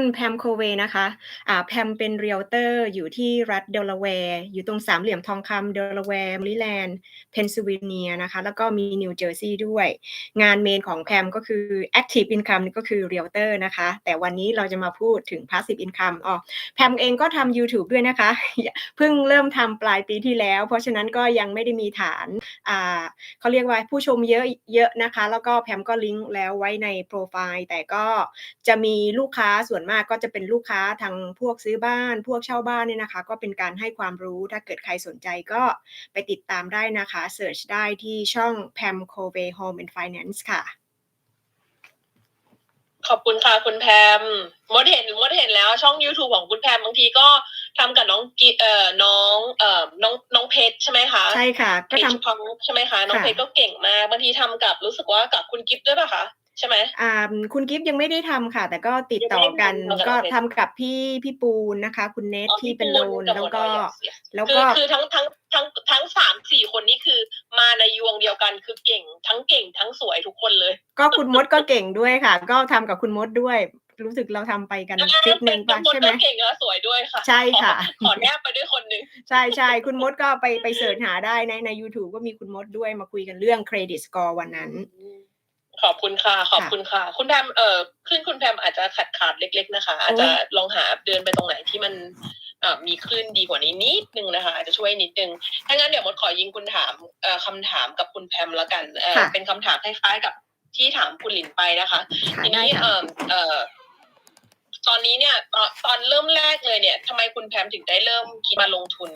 นแพมโคเวนะคะอ่าแพมเป็นเรียลเตอร์อยู่ที่รัฐเดลาแวร์ อยู่ตรงสามเหลี่ยมทองคำเดลาแวร์มริแลนด์เพนซิลเวเนียนะคะ แล้วก็มีนิวเจอร์ซีย์ด้วย งานเมนของแพมก็คือ Active Income นี่ก็คือเรียลเตอร์นะคะ แต่วันนี้เราจะมาพูดถึง Passive Income อ๋อแพมเองก็ทำ YouTube ด้วยนะคะ เพิ่งเริ่มทำปลายปีที่แล้ว เพราะฉะนั้นก็ยังไม่ได้มีฐานอ่าเขาเรียกว่าผู้ชมเยอะเยอะนะคะ แล้วก็แพมก็ลิงก์แล้วไว้ในโปรไฟล์ แต่ก็จะมีลูกค้าส่วนมากก็จะเป็นลูกค้าทางพวกซื้อบ้าน พวกเช่าบ้านเนี่ยนะคะ ก็เป็นการให้ความรู้ถ้าเกิดใครสนใจก็ไปติดตามได้นะคะเสิร์ชได้ที่ช่อง Pam Covey Home and Finance ค่ะ ขอบคุณค่ะคุณแพมมดเห็นมดเห็นแล้วช่อง YouTube ของคุณแพมบางทีก็ทำกับน้องกิเอ่อน้องเอ่อน้องน้องเพชรใช่ไหมคะใช่ค่ะ ก็เพทชรพังใช่ไหมคะน้องค่ะเพชรก็เก่งมากบางทีทำกับรู้สึกว่ากับคุณกิฟต์ด้วยป่ะคะ ใช่ไหมำอ่าคุณกิฟต์ยังไม่ได้ทำค่ะ แต่ก็ติดต่อกันยังไม่ได้ทำก็โอเคทำกับพี่พี่ปูนนะคะ คุณเนทอ๋อที่พี่เป็นปูโลนนกับแล้วหมอก็น้อย yes แล้วคือก็คือทั้งทั้งทั้งทั้งสามสี่คนนี้คือ มาในยวงเดียวกันคือเก่ง ทั้งเก่งทั้งสวยทุกคนเลย ก็คุณมดก็เก่งด้วยค่ะ ก็ทำกับคุณมดด้วยรู้สึกเราทำไปกันคลิปหนึ่งเป็ปะนคนใช่ไหมก็เก่งและสวยด้วยค่ะ ใช่ค่ะขอขอแนบไปด้วยคนหนึ่งใช่ใช่คุณมดก็ไปไปเสิร์ชหาได้ในใน YouTube ก็มีคุณมดด้วยมาคุยกันเรื่องเครดิตสกอร์วันนั้น ขอบคุณค่ะ ขอบคุณค่ะ คุณแพมเอ่อขึ้นคุณแพมอาจจะขาดขาดๆเล็ก ๆ นะคะ อาจจะลองหาเดินไปตรงไหนที่มันเอ่อมีคลื่นดีกว่านี้นิดนึงนะคะ อาจจะช่วยนิดนึงถ้างั้นเดี๋ยวมดขอยิงคุณถามเอ่อคำถามกับคุณแพมแล้วกันเอ่อค่ะเป็นคำถามคล้ายๆกับที่ถามคุณหลินไปนะคะค่ะทีได้นี้ค่ะเอ่อเอ่อตอนนี้เนี่ยตอนตอนเริ่มแรกเลยเนี่ยทำไมคุณแพมถึงได้เริ่มคิดมาลงทุน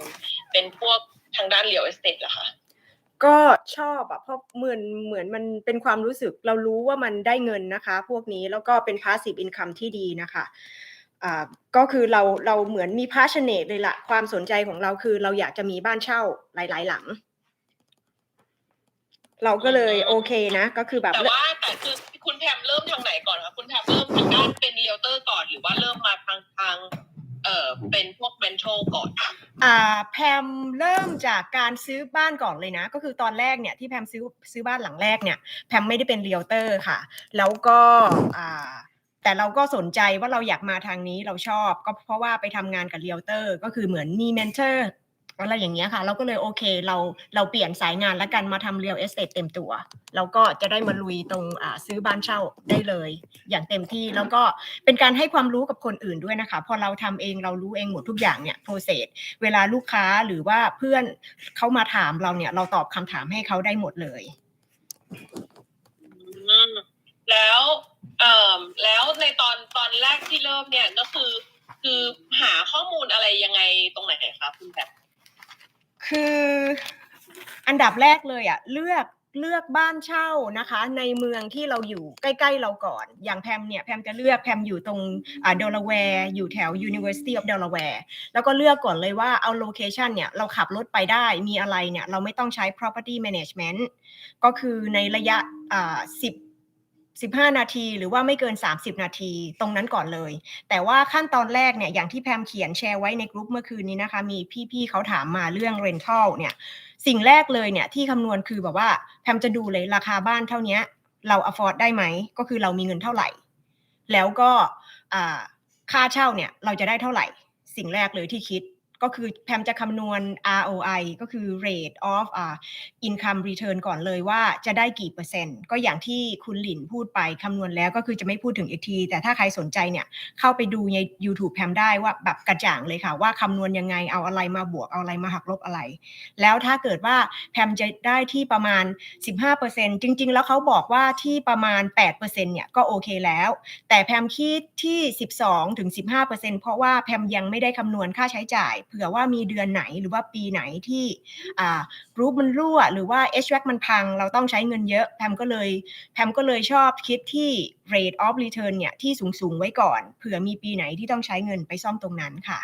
เป็นพวกทางด้านเรียลเอสเตทล่ะคะ ก็ชอบอะเพราะเหมือนเหมือนมันเป็นความรู้สึกเรารู้ว่ามันได้เงินนะคะ พวกนี้แล้วก็เป็น passive income ที่ดีนะคะอ่าก็คือเราเราเหมือนมี passionate เลยละความสนใจของเราคือเราอยากจะมีบ้านเช่าหลาย ๆ หลัง เราก็เลยโอเคนะ ก็คือแบบ แต่ว่าแต่คือคุณแพมเริ่มทางไหนก่อนคะคุณแพมเริ่มทางด้านเป็นเรียลเตอร์ก่อนหรือว่าเริ่มมาทางทาง เอ่อเป็นพวกเ e น t ลก่อน อ่าแพมเริ่มจากการซื้อบ้านก่อนเลยนะ ก็คือตอนแรกเนี่ยที่แพมซื้อซื้อบ้านหลังแรกเนี่ยแพมไม่ได้เป็นเรียลเตอร์ค่ะ แล้วก็อ่าแต่เราก็สนใจว่าเราอยากมาทางนี้เราชอบ ก็เพราะว่าไปทำงานกับเรียลเตอร์ก็คือเหมือนมีเมนเทอร์ อะไรอย่างเงี้ยค่ะ เราก็เลยโอเคเราเราเปลี่ยนสายงานแล้วกันมาทำเรียลเอสเตทเต็มตัว แล้วก็จะได้มาลุยตรงซื้อบ้านเช่าได้เลย อย่างเต็มที่แล้วก็เป็นการให้ความรู้กับคนอื่นด้วยนะคะ พอเราทำเองเรารู้เองหมดทุกอย่างเนี่ยโปรเซสเวลาลูกค้าหรือว่าเพื่อนเขามาถามเราเนี่ย เราตอบคำถามให้เขาได้หมดเลยแล้วเอ่อแล้วในตอนตอนแรกที่เริ่มเนี่ยก็คือ คือหาข้อมูลอะไรยังไงตรงไหนคะคุณแพม คืออันดับแรกเลยอะเลือกเลือกบ้านเช่านะคะ ในเมืองที่เราอยู่ใกล้ๆเราก่อน อย่างแพมเนี่ยแพมจะเลือกแพมอยู่ตรงอ่าเดลาแวร์อยู่แถว University of Delaware แล้วก็เลือกก่อนเลยว่าเอาโลเคชันเนี่ยเราขับรถไปได้มีอะไรเนี่ยเราไม่ต้องใช้ property management ก็คือในระยะอ่า10 15 นาทีหรือว่าไม่เกิน 30 นาทีตรงนั้นก่อนเลย แต่ว่าขั้นตอนแรกเนี่ยอย่างที่แพมเขียนแชร์ไว้ในกลุ่มเมื่อคืนนี้นะคะ มีพี่ๆเขาถามมาเรื่อง rental เนี่ยสิ่งแรกเลยเนี่ยที่คำนวณคือแบบว่าแพมจะดูเลยราคาบ้านเท่านี้เรา afford ได้ไหม ก็คือเรามีเงินเท่าไหร่ แล้วก็ค่าเช่าเนี่ยเราจะได้เท่าไหร่ สิ่งแรกเลยที่คิด ก็คือแพมจะคำนวณ ROI ก็คือ rate of อ่า income return ก่อนเลยว่าจะได้กี่เปอร์เซ็นต์ ก็อย่างที่คุณหลินพูดไปคำนวณแล้วก็คือจะไม่พูดถึงอีกที แต่ถ้าใครสนใจเนี่ย เข้าไปดูใน YouTube แพมได้ว่าแบบกระจ่างเลยค่ะ ว่าคำนวณยังไงเอาอะไรมาบวกเอาอะไรมาหักลบอะไร แล้วถ้าเกิดว่าแพมจะได้ที่ประมาณ 15%จริง ๆ แล้วเขาบอกว่าที่ประมาณ 8%เนี่ยก็โอเคแล้ว แต่แพมคิดที่ 12ถึง15%เพราะว่าแพมยังไม่ได้คำนวณค่าใช้จ่ายผื่อว่ามีเดือนไหนหรือว่าปีไหนที่อ่ารูปมันรั่ว หรือว่า HVAC มันพัง เราต้องใช้เงินเยอะแพมก็เลยแพมก็เลยชอบคิดที่ rate of return เนี่ยที่สูง ๆ ไว้ก่อน เผื่อมีปีไหนที่ต้องใช้เงินไปซ่อมตรงนั้นค่ะ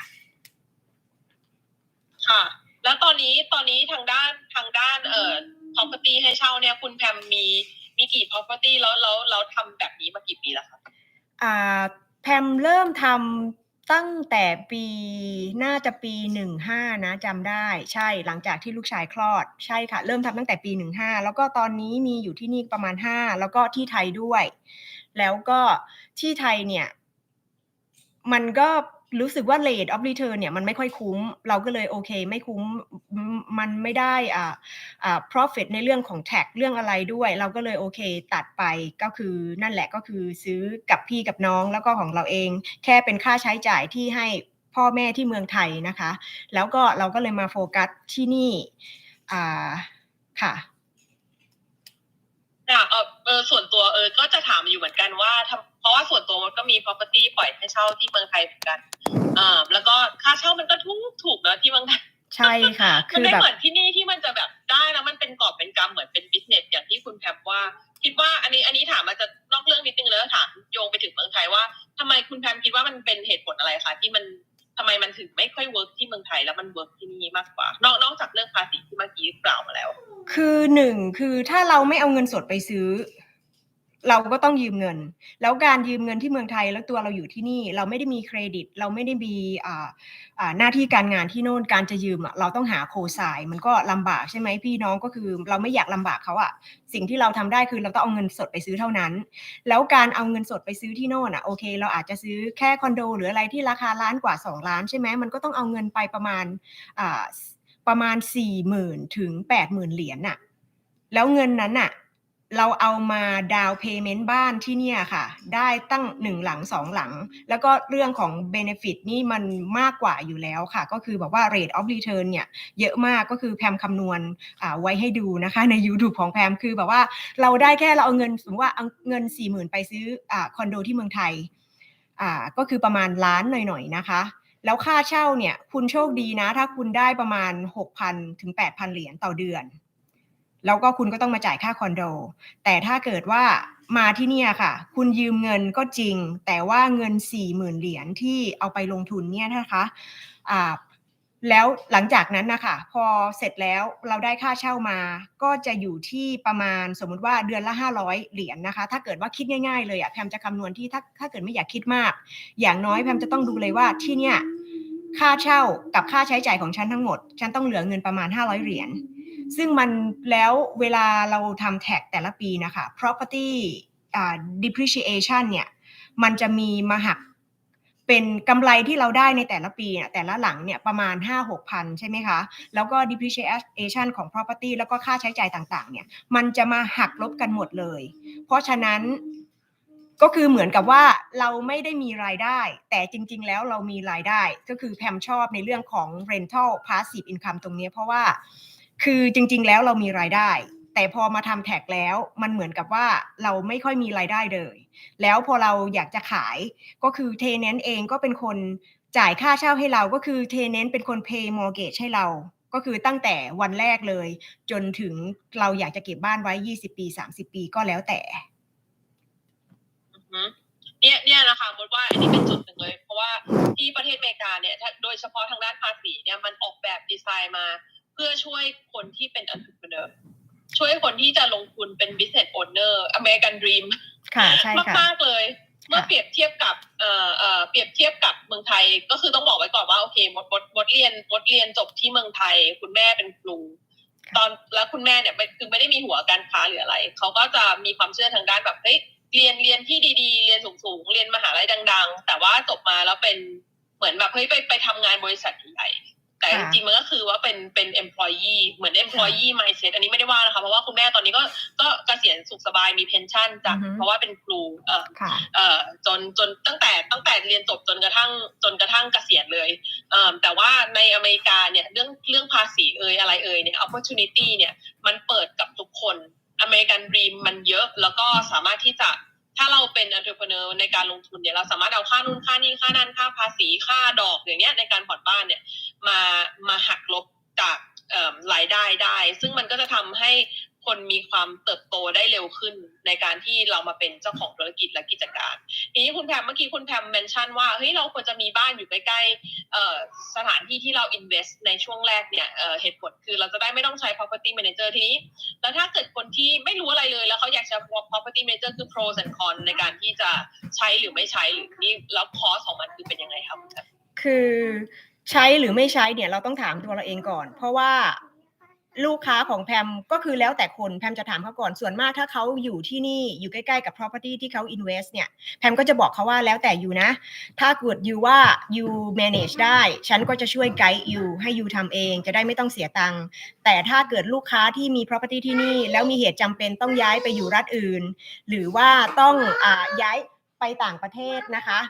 ค่ะ แล้วตอนนี้ตอนนี้ทางด้านทางด้านเอ่อ property ให้เช่าเนี่ยคุณแพมมีมีกี่ property แล้วแล้วแล้วทำแบบนี้มากี่ปีแล้วคะอ่าแพมเริ่มทำ ตั้งแต่ปีน่าจะปีหนึ่งห้านะจำได้ใช่หลังจากที่ลูกชายคลอด ใช่ค่ะ เริ่มทำตั้งแต่ปีหนึ่งห้าแล้วก็ตอนนี้มีอยู่ที่นี่ประมาณห้าแล้วก็ที่ไทยด้วย แล้วก็ที่ไทยเนี่ย มันก็ รู้สึกว่า rate of return เนี่ยมันไม่ค่อยคุ้ม เราก็เลยโอเค ไม่คุ้มมันไม่ได้อ่าอ่า profit ในเรื่องของ tax เรื่องอะไรด้วย เราก็เลยโอเค ตัดไปก็คือนั่นแหละก็คือซื้อกับพี่กับน้องแล้วก็ของเราเอง แค่เป็นค่าใช้จ่ายที่ให้พ่อแม่ที่เมืองไทยนะคะ แล้วก็เราก็เลยมาโฟกัสที่นี่อ่าค่ะค่ะเออเออส่วนตัวเออก็จะถามอยู่เหมือนกันว่าทำเพราะว่าส่วนตัวมันก็มี property ปล่อยให้เช่าที่เมืองไทยเหมือนกันอ่าแล้วก็ค่าเช่ามันก็ถูกถูกเนอะที่เมืองไทยใช่ค่ะมันคือไม่แบบเหมือนที่นี่ที่มันจะแบบได้แล้วมันเป็นกอบเป็นกำเหมือนเป็น business อย่างที่คุณแพมว่า คิดว่าอันนี้อันนี้ถามมาจะนอกเรื่องนิดนึงแล้วถามโยงไปถึงเมืองไทยว่าทำไมคุณแพมคิดว่ามันเป็นเหตุผลอะไรคะที่มันทำไมมันถึงไม่ค่อยเวิร์กที่เมืองไทยแล้วมันเวิร์กที่นี่มากกว่านอกนอกจากเรื่องภาษีที่เมื่อกี้กล่าวมาแล้ว คือหนึ่งคือถ้าเราไม่เอาเงินสดไปซื้อ เราก็ต้องยืมเงิน แล้วการยืมเงินที่เมืองไทยแล้วตัวเราอยู่ที่นี่ เราไม่ได้มีเครดิต เราไม่ได้มีหน้าที่การงานที่โน่นการจะยืมเราต้องหาโคไซมันก็ลำบากใช่ไหมพี่น้องก็คือ เราไม่อยากลำบากเขาอะสิ่งที่เราทำได้คือเราต้องเอาเงินสดไปซื้อเท่านั้น แล้วการเอาเงินสดไปซื้อที่โน่นอะโอเค เราอาจจะซื้อแค่คอนโดหรืออะไรที่ราคาล้านกว่า 2 ล้านใช่ไหมมันก็ต้องเอาเงินไปประมาณประมาณ4 0 0 0 0ถึง8 0,000เหรียญน่ะแล้วเงินนั้นน่ะ เราเอามาดาวเพย์เมนต์บ้านที่เนี่ยค่ะ ได้ตั้งหนึ่งหลังสองหลัง แล้วก็เรื่องของ Benefit นี่มันมากกว่าอยู่แล้วค่ะ ก็คือแบบว่า Rate of Return เนี่ย เยอะมากก็คือแพมคำนวณไว้ให้ดูนะคะ ใน YouTube ของแพมคือแบบว่าเราได้แค่เราเอาเงินสมมติว่าเอาเงิน 4 0,000 ไปซื้ออคอนโดที่เมืองไทยก็คือประมาณล้านหน่อยๆนะคะแล้วค่าเช่าเนี่ยคุณโชคดีนะ ถ้าคุณได้ประมาณ 6,000ถึง8,000 เหรียญต่อเดือน แล้วก็คุณก็ต้องมาจ่ายค่าคอนโด แต่ถ้าเกิดว่ามาที่เนี่ยค่ะ คุณยืมเงินก็จริง แต่ว่าเงิน40,000เหรียญที่เอาไปลงทุนเนี่ยนะคะอ่าแล้วหลังจากนั้นนะคะพอเสร็จแล้วเราได้ค่าเช่ามา ก็จะอยู่ที่ประมาณสมมุติว่าเดือนละ 500 เหรียญนะคะ ถ้าเกิดว่าคิดง่ายๆเลยอะแพมจะคำนวณที่ถ้าถ้าเกิดไม่อยากคิดมาก อย่างน้อยแพมจะต้องดูเลยว่าที่เนี่ยค่าเช่ากับค่าใช้จ่ายของฉันทั้งหมด ฉันต้องเหลือเงินประมาณ 500 เหรียญ ซึ่งมันแล้วเวลาเราทำแท็กแต่ละปีนะคะ property depreciation เนี่ย มันจะมีมาหักเป็นกำไรที่เราได้ในแต่ละปีเนี่ยแต่ละหลังเนี่ยประมาณ 5 6พันใช่ไหมคะ แล้วก็ depreciation ของ property แล้วก็ค่าใช้จ่ายต่างๆ เนี่ย มันจะมาหักลบกันหมดเลย เพราะฉะนั้นก็คือเหมือนกับว่าเราไม่ได้มีรายได้ แต่จริง ๆ แล้วเรามีรายได้ก็คือแพมชอบในเรื่องของ rental passive income ตรงนี้เพราะว่า คือจริง ๆ แล้วเรามีรายได้ แต่พอมาทำแท็กแล้วมันเหมือนกับว่าเราไม่ค่อยมีรายได้เลย แล้วพอเราอยากจะขายก็คือเทเนนต์เองก็เป็นคนจ่ายค่าเช่าให้เราก็คือเทเนนต์เป็นคน pay mortgage ให้เรา ก็คือตั้งแต่วันแรกเลย จนถึงเราอยากจะเก็บบ้านไว้ 20 ปี 30 ปีก็แล้วแต่เนี่ยเนี่ยนะคะมดว่าอันนี้เป็นจุดหนึ่งเลย เพราะว่าที่ประเทศอเมริกาเนี่ยโดยเฉพาะทางด้านภาษีเนี่ยมันออกแบบดีไซน์มา พื่อช่วยคนที่เป็น entrepreneur ช่วยคนที่จะลงทุนเป็น business owner American dream ค่ะใช่ค่ะมากๆเลย เมื่อเปรียบเทียบกับเอ่อเอ่อเปรียบเทียบกับเมืองไทย ก็คือต้องบอกไว้ก่อนว่าโอเคมดมดมดเรียนมดเรียนจบที่เมืองไทย คุณแม่เป็นครูค่ะตอนแล้วคุณแม่เนี่ยไม่คือไม่ได้มีหัวการค้าหรืออะไรเขาก็จะมีความเชื่อทางด้านแบบเฮ้ยเรียนเรียนที่ดีๆ เรียนสูงๆเรียนมหาลัยดัง ๆ แต่ว่าจบมาแล้วเป็นเหมือนแบบเฮ้ยไปไปทำงานบริษัทใหญ่ๆ แต่จค่ะริงๆมันก็คือว่าเป็นเป็น employee เหมือน employee mindset อันนี้ไม่ได้ว่านะคะเพราะว่าคุณแม่ตอนนี้ก็ก็เกษียณสุขสบายมีเพนชั่นจากอือฮึ เพราะว่าเป็นครูเอ่อค่ะ เอ่อจนจนตั้งแต่ตั้งแต่เรียนจบจนกระทั่งจนกระทั่งเกษียณเลยเอ่อแต่ว่าในอเมริกาเนี่ยเรื่องเรื่องภาษีเอ่ยอะไรเอ่ยเนี่ย opportunity เนี่ยมันเปิดกับทุกคนอเมริกันด e ีมมันเยอะแล้วก็สามารถที่จะ ถ้าเราเป็น entrepreneur ในการลงทุนเนี่ยเราสามารถเอาค่านู่นค่านี่ค่านั่นค่าภาษีค่าดอกอย่างเงี้ยในการผ่อนบ้านเนี่ยมามาหักลบจากรายได้ได้ ซึ่งมันก็จะทำให้ คนมีความเติบโตได้เร็วขึ้นในการที่เรามาเป็นเจ้าของธุรกิจและกิจการ ทีนี้คุณแพมเมื่อกี้คุณแพมเมนชั่นว่าเฮ้ยเราควรจะมีบ้านอยู่ใกล้ๆสถานที่ที่เรา invest ในช่วงแรกเนี่ยเหตุผลคือเราจะได้ไม่ต้องใช้ property manager ทีนี้ แล้วถ้าเกิดคนที่ไม่รู้อะไรเลยแล้วเขาอยากจะ property manager คือ pros and cons ในการที่จะใช้หรือไม่ใช้หรือนี่แล้วคอสของมันคือเป็นยังไงครับคือใช้หรือไม่ใช้เนี่ยเราต้องถามตัวเราเองก่อน เพราะว่า ลูกค้าของแพมก็คือแล้วแต่คนแพมจะถามเขาก่อนส่วนมากถ้าเขาอยู่ที่นี่อยู่ใกล้ๆกับ property ที่เขา invest เนี่ยแพมก็จะบอกเขาว่าแล้วแต่อยู่นะ ถ้าเกิดอยู่ว่า you manage ได้ ฉันก็จะช่วยไกด์อยู่ให้อยู่ทำเองจะได้ไม่ต้องเสียตังค์แต่ถ้าเกิดลูกค้าที่มี property ที่นี่ แล้วมีเหตุจำเป็นต้องย้ายไปอยู่รัฐอื่น หรือว่าต้องอย้ายไปต่างประเทศนะคะ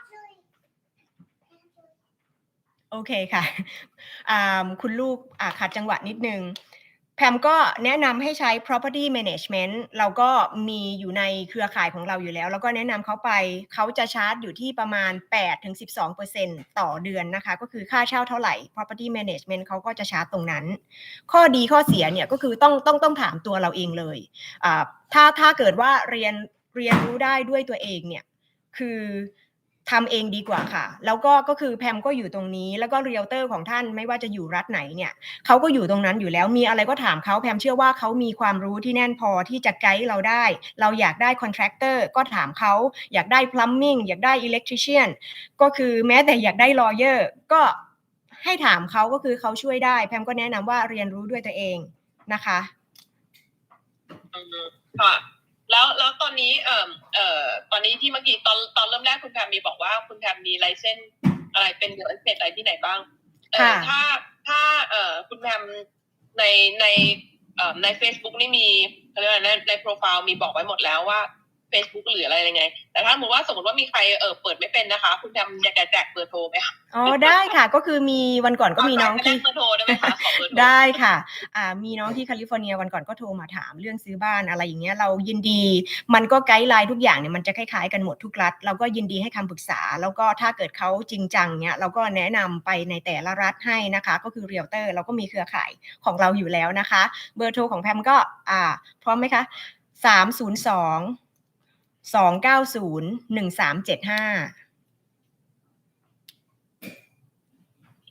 โอเคค่ะอ่าคุณลูกอ่าดจังหวะนิดนึง พมก็แนะนำให้ใช้ property management เราก็มีอยู่ในเครือข่ายของเราอยู่แล้ว แล้วก็แนะนำเขาไปเขาจะชาร์จอยู่ที่ประมาณ 8-12%ต่อเดือนนะคะ ก็คือค่าเช่าเท่าไหร่ property management เขาก็จะชาร์จตรงนั้น ข้อดีข้อเสียเนี่ยก็คือต้องต้องต้องถามตัวเราเองเลย ถ้าถ้าเกิดว่าเรียนเรียนรู้ได้ด้วยตัวเองเนี่ย คือ ทำเองดีกว่าค่ะ แล้วก็ก็คือแพมก็อยู่ตรงนี้ แล้วก็เรียลเตอร์ของท่านไม่ว่าจะอยู่รัฐไหนเนี่ยเขาก็อยู่ตรงนั้นอยู่แล้วมีอะไรก็ถามเขาแพมเชื่อว่าเขามีความรู้ที่แน่นพอที่จะไกด์เราได้ เราอยากได้คอนแทคเตอร์ก็ถามเขาอยากได้ plumbing อยากได้ electrician ก็คือแม้แต่อยากได้ lawyer ก็ให้ถามเขาก็คือเขาช่วยได้ แพมก็แนะนำว่าเรียนรู้ด้วยตัวเองนะคะค่ะ แล้วแล้วตอนนี้เอ่อเอ่อตอนนี้ที่เมื่อกี้ตอนตอนเริ่มแรกคุณแพมมีบอกว่าคุณแพมมีไลเซนส์อะไรเป็นเดือนเสร็จอะไรที่ไหนบ้างเอ่อค่ะถ้าถ้าเอ่อคุณแพมในในเอ่อใน Facebook นี่มีเขาเรียกว่าในในโปรไฟล์มีบอกไว้หมดแล้วว่า Facebook หรืออะไรยังไง แต่ถ้าสมมติว่าสมมติว่ามีใครเออเปิดไม่เป็นนะคะ คุณแพมอยากจะแจกเบอร์โทรไหมคะอ๋อได้ค่ะ ก็คือมีวันก่อนก็มีน้องขแจที่กเบอร์โทรได้ไหมคะขอเบอร์โทรได้ค่ะอ่ามีน้องที่แคลิฟอร์เนียวันก่อนก็โทรมาถามเรื่องซื้อบ้านอะไรอย่างเงี้ยเรายินดี มันก็ไกด์ไลน์ทุกอย่างเนี่ยมันจะคล้ายๆกันหมดทุกรัฐเราก็ยินดีให้คำปรึกษา แล้วก็ถ้าเกิดเขาจริงจังเนี่ยเราก็แนะนำไปในแต่ละรัฐให้นะคะ ก็คือเรียลเตอร์เราก็มีเครือข่ายของเราอยู่แล้วนะคะ เบอร์โทรของแพมก็อ่าพร้อมไหมคะสามศูนย์ สองสองเก้าศูนย์หนึ่งสามเจ็ดห้า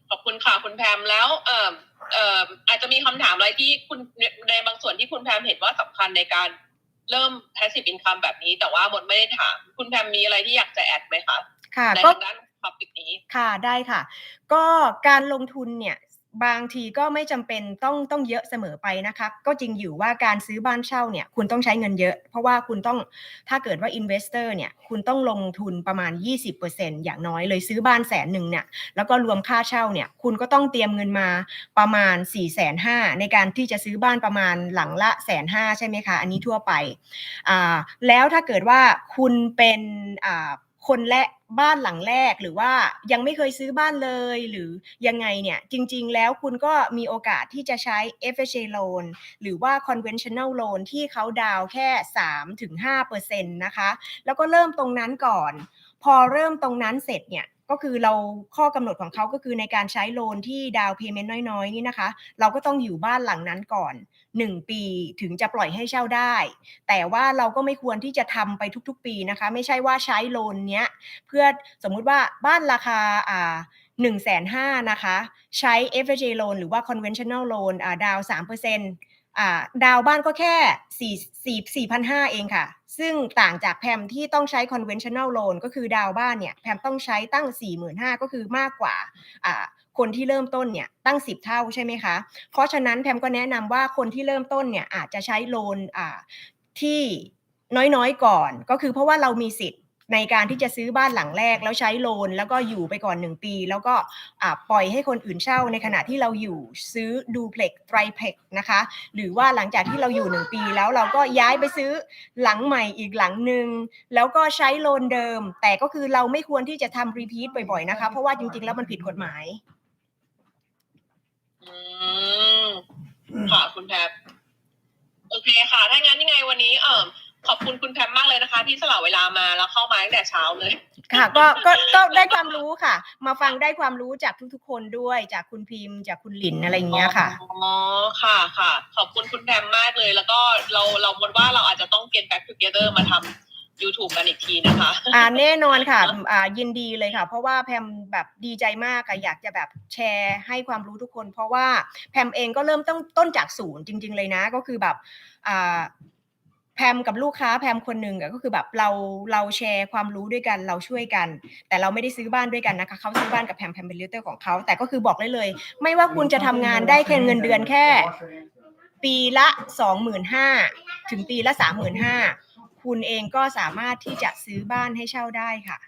ขอบคุณค่ะคุณแพมแล้วเอ่อเอ่ออาจจะมีคำถามอะไรที่คุณในบางส่วนที่คุณแพมเห็นว่าสำคัญในการเริ่ม passive income แบบนี้ แต่ว่าหมดไม่ได้ถาม คุณแพมมีอะไรที่อยากจะแอดไหมคะค่ะในก็ทางด้านท็อปิกนี้ค่ะได้ค่ะ ก็การลงทุนเนี่ย บางทีก็ไม่จำเป็นต้องต้องเยอะเสมอไปนะคะก็จริงอยู่ว่าการซื้อบ้านเช่าเนี่ยคุณต้องใช้เงินเยอะ เพราะว่าคุณต้องถ้าเกิดว่า investor เนี่ยคุณต้องลงทุนประมาณ 20%อย่างน้อยเลยซื้อบ้านแสนหนึ่งเนี่ยแล้วก็รวมค่าเช่าเนี่ยคุณก็ต้องเตรียมเงินมาประมาณ4ี่แสนห้าในการที่จะซื้อบ้านประมาณหลังละแสนห้าใช่ไหมคะอันนี้ทั่วไปอ่าแล้วถ้าเกิดว่าคุณเป็นอ่าคนและ บ้านหลังแรกหรือว่ายังไม่เคยซื้อบ้านเลยหรือยังไงเนี่ยจริง ๆ แล้วคุณก็มีโอกาสที่จะใช้ FHA loan หรือว่า conventional loan ที่เขาดาวน์แค่ 3-5%นะคะ แล้วก็เริ่มตรงนั้นก่อน พอเริ่มตรงนั้นเสร็จเนี่ย ก็คือเราข้อกำหนดของเขาก็คือในการใช้โลนที่ดาวเพย์เมนต์น้อยๆนี่นะคะ เราก็ต้องอยู่บ้านหลังนั้นก่อน 1 ปีถึงจะปล่อยให้เช่าได้ แต่ว่าเราก็ไม่ควรที่จะทำไปทุกๆ ปีนะคะ ไม่ใช่ว่าใช้โลนเนี้ยเพื่อสมมุติว่าบ้านราคาอ่าหนึ่งแสนห้านะคะ ใช้ FHA loan หรือว่า conventional loan อ่าดาวสามเปอร์เซ็นต์ ดาวบ้านก็แค่สี่สี่สี่พันห้าเองค่ะ ซึ่งต่างจากแพมที่ต้องใช้ conventional loan ก็คือดาวบ้านเนี่ยแพมต้องใช้ตั้งสี่หมื่นห้าก็คือมากกว่าคนที่เริ่มต้นเนี่ยตั้ง 10 เท่าใช่ไหมคะ เพราะฉะนั้นแพมก็แนะนำว่าคนที่เริ่มต้นเนี่ยอาจจะใช้โลนที่น้อยๆก่อน ก็คือเพราะว่าเรามีสิทธิ์ ในการที่จะซื้อบ้านหลังแรกแล้วใช้โลน แล้วก็อยู่ไปก่อน 1 ปี แล้วก็ปล่อยให้คนอื่นเช่าในขณะที่เราอยู่ซื้อดูเพล็กไตรเพล็กนะคะ หรือว่าหลังจากที่เราอยู่ 1 ปีแล้วเราก็ย้ายไปซื้อหลังใหม่อีกหลังหนึ่งแล้วก็ใช้โลนเดิม แต่ก็คือเราไม่ควรที่จะทำรีพีทบ่อยๆนะคะ เพราะว่าจริงๆ แล้วมันผิดกฎหมายค่ะคุณแพมโอเคค่ะ ถ้างั้นยังไงวันนี้เอ่อ ขอบคุณคุณแพมมากเลยนะคะ ที่สละเวลามาแล้วเข้ามาตั้งแต่เช้าเลยค่ะก็ก็ก็ได้ความรู้ค่ะ มาฟังได้ความรู้จากทุกๆ คนด้วยจากคุณพิมพ์ จากคุณหลินอะไรอย่างเงี้ยค่ะอ๋อค่ะค่ะ ขอบคุณคุณแพมมากเลย แล้วก็เราเราหมดว่าเราอาจจะต้องเกณฑ์ back together มาทำ YouTube กันอีกทีนะคะ อ่าแน่นอนค่ะ อ่ายินดีเลยค่ะ เพราะว่าแพมแบบดีใจมากอะอยากจะแบบแชร์ให้ความรู้ทุกคน เพราะว่าแพมเองก็เริ่มต้นต้นจากศูนย์จริง ๆ เลยนะ ก็คือแบบอ่า แพมกับลูกค้าแพมคนหนึ่งก็คือแบบเราเราแชร์ความรู้ด้วยกันเราช่วยกัน แต่เราไม่ได้ซื้อบ้านด้วยกันนะคะเขาซื้อบ้านกับแพมแพมเป็นเลเตอร์ของเขาแต่ก็คือบอกเลยเลย ไม่ว่าคุณจะทำงานได้แค่เงินเดือนแค่ ปีละ25,000ถึงปีละ35,000คุณเองก็สามารถที่จะซื้อบ้านให้เช่าได้ค่ะ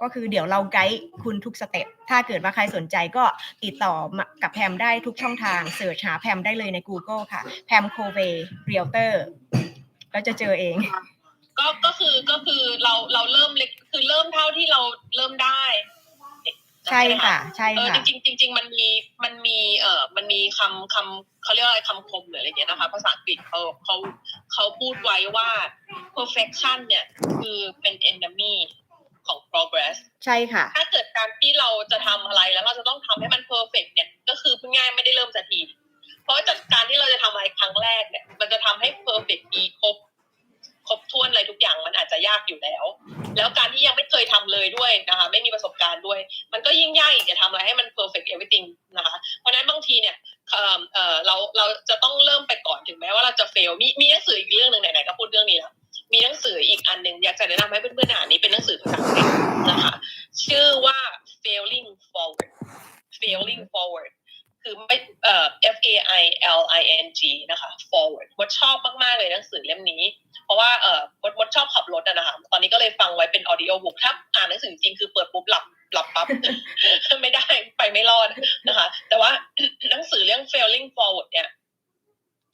ก็คือเดี๋ยวเราไกด์คุณทุกสเต็ปถ้าเกิดว่าใครสนใจก็ติดต่อกับแพมได้ทุกช่องทางเสิร์ชหาแพมได้เลยใน Google ค่ะแพมโคเวเรียลเตอร์ แล้วจะเจอเอง ก็ก็คือก็คือเราเราเริ่มเล็กคือเริ่มเท่าที่เราเริ่มได้ใช่ค่ะ ใช่เออค่ะจริงๆจริงๆมันมีมันมีเอ่อมันมีคำคำเขาเรียกว่าอะไรคำคมหรืออะไรเงี้ยนะคะ ภาษาอังกฤษเขาเขาเขาพูดไว้ว่า perfection เนี่ยคือเป็น enemy ของ progress ใช่ค่ะ ถ้าเกิดการที่เราจะทำอะไรแล้วเราจะต้องทำให้มัน perfect เนี่ย ก็คือพูดง่ายไม่ได้เริ่มสักทีเพ ราะจากการที่เราจะทำอะไรครั้งแรกเนี่ย มันจะทำให้ perfect ดีครบครบถ้วนอะไรทุกอย่างมันอาจจะยากอยู่แล้ว แล้วการที่ยังไม่เคยทำเลยด้วยนะคะ ไม่มีประสบการณ์ด้วย มันก็ยิ่งยากอีกจะทำอะไรให้มัน perfect everything นะคะ เพราะนั้นบางทีเนี่ยเอ่อเออเราเราจะต้องเริ่มไปก่อนถึงแม้ว่าเราจะ fail มีมีหนังสืออีกเรื่องหนึ่งไหนๆก็พูดเรื่องนี้แล้วมีหนังสืออีกอันหนึ่งอยากจะแนะนำให้เพื่อนๆอ่านนี้เป็นหนังสือภาษาอังกฤษนะคะ ชื่อว่า failing forward failing forward คือไม่เอ่อ F A I L I N G นะคะ forward มดชอบมาก ๆ เลยหนังสือเล่มนี้ เพราะว่าเออมดมดชอบขับรถอะนะคะ ตอนนี้ก็เลยฟังไว้เป็น audio book ถ้าอ่านหนังสือจริงคือเปิดปุ๊บหลับหลับปั๊บ ไม่ได้ไปไม่รอดนะคะ แต่ว่าหนังสือเรื่อง failing forward เนี่ย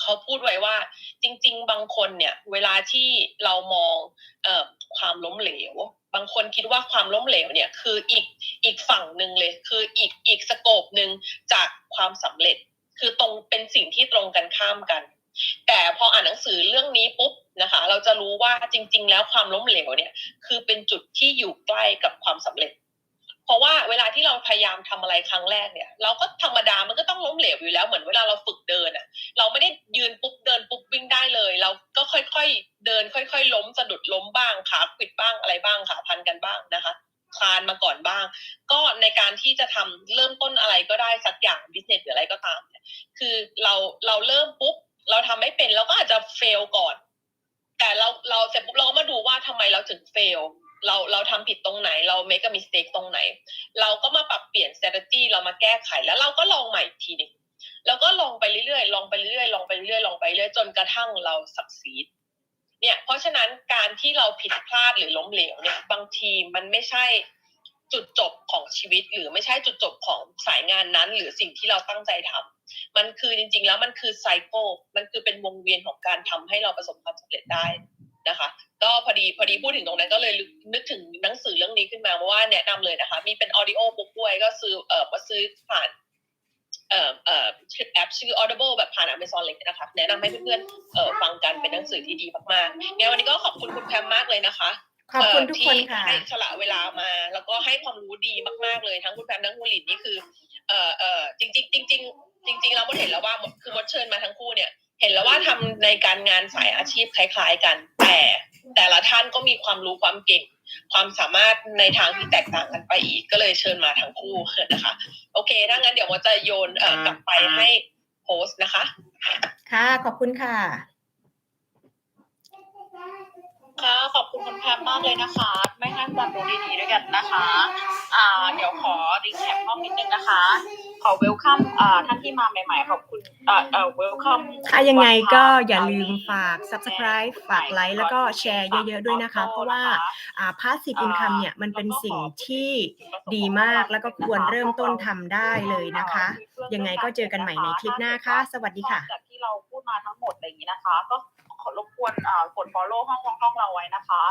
เขาพูดไว้ว่า จริง ๆ บางคนเนี่ย เวลาที่เรามองเอ่อความล้มเหลว บางคนคิดว่าความล้มเหลวเนี่ย คืออีกอีกฝั่งหนึ่งเลย คืออีกอีกสโกปหนึ่งจากความสำเร็จ คือตรง เป็นสิ่งที่ตรงกันข้ามกัน แต่พออ่านหนังสือเรื่องนี้ปุ๊บนะคะ เราจะรู้ว่าจริง ๆ แล้วความล้มเหลวเนี่ย คือเป็นจุดที่อยู่ใกล้กับความสำเร็จ เพราะว่าเวลาที่เราพยายามทำอะไรครั้งแรกเนี่ย เราก็ธรรมดามันก็ต้องล้มเหลวอยู่แล้วเหมือนเวลาเราฝึกเดินอะเราไม่ได้ยืนปุ๊บเดินปุ๊บวิ่งได้เลย เราก็ค่อยๆเดิน ค่อย ๆ ล้มสะดุดล้มบ้างขาขวิดบ้างอะไรบ้างขาพันกันบ้างนะคะ คลานมาก่อนบ้าง ก็ในการที่จะทำเริ่มต้นอะไรก็ได้สักอย่างบิสเนสหรืออะไรก็ตามเนี่ยคือเราเราเริ่มปุ๊บเราทำไม่เป็นเราก็อาจจะเฟลก่อน แต่เราเราเสร็จปุ๊บเราก็มาดูว่าทำไมเราถึงเฟลเราเราทำผิดตรงไหนเรา make a mistake ตรงไหน เราก็มาปรับเปลี่ยน strategy เรามาแก้ไขแล้วเราก็ลองใหม่อีกทีหนึงแล้วก็ลองไปเรื่อยๆลองไปเรื่อยๆลองไปเรื่อยๆลองไปเรื่อยๆจนกระทั่งเราสักซีด เนี่ยเพราะฉะนั้นการที่เราผิดพลาดหรือล้มเหลวเนี่ยบางทีมันไม่ใช่จุดจบของชีวิต หรือไม่ใช่จุดจบของสายงานนั้น หรือสิ่งที่เราตั้งใจทำมันคือจริง ๆ แล้วมันคือไซเคิลมันคือเป็นวงเวียนของการทำให้เราประสบความสำเร็จได้นะคะก็พอดีพอดีพูดถึงตรงนั้นก็เลยนึกถึงหนังสือเรื่องนี้ขึ้นมาเพราะว่าแนะนำเลยนะคะ มีเป็นออดิโอบุ๊กด้วยก็ซื้อเออมาซื้อผ่าน เอ่อเอ่อแอปชื่อ Audible แบบผ่าน Amazon อะไรอย่างเลยนะคะ แนะนำให้เพื่อนๆเอ่อฟังกันเป็นหนังสือที่ดีมากๆงั้นวันนี้ก็ขอบคุณคุณแพมมากเลยนะคะขอบคุณทุกคนเอ่อค่ะที่ให้สละเวลามา แล้วก็ให้ความรู้ดีมากๆเลยทั้งคุณแพมทั้งคุณหลินนี่คือเอ่อเอ่อจริงๆจริงๆจริงๆเรามดเห็นแล้วว่าคือมดเชิญมาทั้งคู่เนี่ย เห็นแล้วว่าทำในการงานสายอาชีพคล้าย ๆ กัน แต่แต่ละท่านก็มีความรู้ความเก่ง ความสามารถในทางที่แตกต่างกันไปอีก ก็เลยเชิญมาทั้งคู่นะคะ โอเค ถ้างั้นเดี๋ยวมดจะโยนเอ่อกลับไปให้โพสต์นะคะ ค่ะ ขอบคุณค่ะค่ะขอบคุณคุณแพมมากเลยนะคะ ไม่ให้ความรู้ดีๆด้วยกันนะคะ อ่า เดี๋ยวขอรีแคปห้องนิดนึงนะคะ ขอเวลคัมอ่าท่านที่มาใหม่ๆ ขอบคุณอ่าเอ่อเวลคัมถ้ายังไงก็อย่าลืมฝาก subscribe ฝากไลค์แล้วก็แชร์เยอะๆด้วยนะคะ เพราะว่าอ่า passive income เนี่ยมันเป็นสิ่งที่ดีมากแล้วก็ควรเริ่มต้นทำได้เลยนะคะ ยังไงก็เจอกันใหม่ในคลิปหน้าค่ะ สวัสดีค่ะจากที่เราพูดมาทั้งหมดอะไรอย่างนี้นะคะ ก็ขอรบกวนอ่ากด follow ห้องห้องเราไว้นะคะ